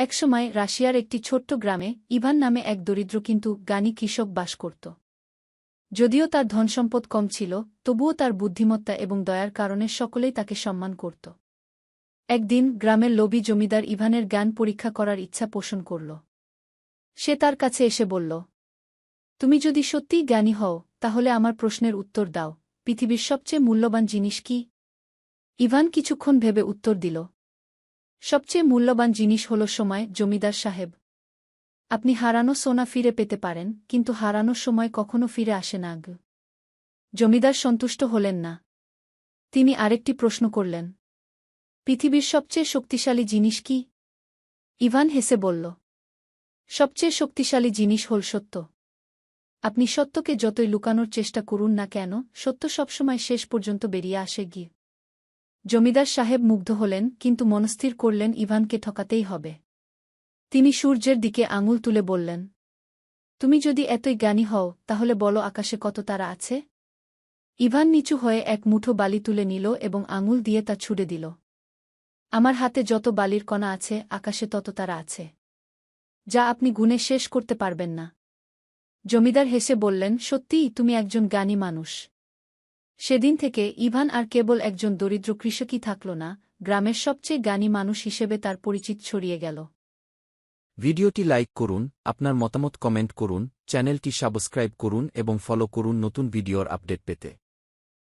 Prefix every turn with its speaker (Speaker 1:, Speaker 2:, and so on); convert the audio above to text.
Speaker 1: একসময় রাশিয়ার একটি ছোট্ট গ্রামে ইভান নামে এক দরিদ্র কিন্তু জ্ঞানী কৃষক বাস করত। যদিও তার ধনসম্পদ কম ছিল, তবুও তার বুদ্ধিমত্তা এবং দয়ার কারণে সকলেই তাকে সম্মান করত। একদিন গ্রামের লোভী জমিদার ইভানের জ্ঞান পরীক্ষা করার ইচ্ছা পোষণ করল। সে তার কাছে এসে বলল, তুমি যদি সত্যিই জ্ঞানী হও, তাহলে আমার প্রশ্নের উত্তর দাও। পৃথিবীর সবচেয়ে মূল্যবান জিনিস কি? ইভান কিছুক্ষণ ভেবে উত্তর দিল সবচেয়ে মূল্যবান জিনিস হল সময়, জমিদার সাহেব। আপনি হারানো সোনা ফিরে পেতে পারেন, কিন্তু হারানোর সময় কখনো ফিরে আসে না আগ। জমিদার সন্তুষ্ট হলেন না। তিনি আরেকটি প্রশ্ন করলেন। পৃথিবীর সবচেয়ে শক্তিশালী জিনিস কি? ইভান হেসে বলল, সবচেয়ে শক্তিশালী জিনিস হল সত্য। আপনি সত্যকে যতই লুকানোর চেষ্টা করুন না কেন, সত্য সবসময় শেষ পর্যন্ত বেরিয়ে আসে গিয়ে। জমিদার সাহেব মুগ্ধ হলেন, কিন্তু মনস্থির করলেন ইভানকে ঠকাতেই হবে। তিনি সূর্যের দিকে আঙুল তুলে বললেন, তুমি যদি এতই জ্ঞানী হও, তাহলে বলো আকাশে কত তারা আছে? ইভান নিচু হয়ে এক মুঠো বালি তুলে নিল এবং আঙুল দিয়ে তা ছুড়ে দিল। আমার হাতে যত বালির কণা আছে, আকাশে তত তারা আছে। যা আপনি গুণে শেষ করতে পারবেন না। জমিদার হেসে বললেন, সত্যিই, তুমি একজন জ্ঞানী মানুষ। সেদিন থেকে ইভান আর কেবল একজন দরিদ্র কৃষকই থাকল না, গ্রামের সবচেয়ে জ্ঞানী মানুষ হিসেবে তার পরিচিত ছড়িয়ে গেল।
Speaker 2: ভিডিওটি লাইক করুন, আপনার মতামত কমেন্ট করুন, চ্যানেলটি সাবস্ক্রাইব করুন এবং ফলো করুন নতুন ভিডিওর আপডেট পেতে।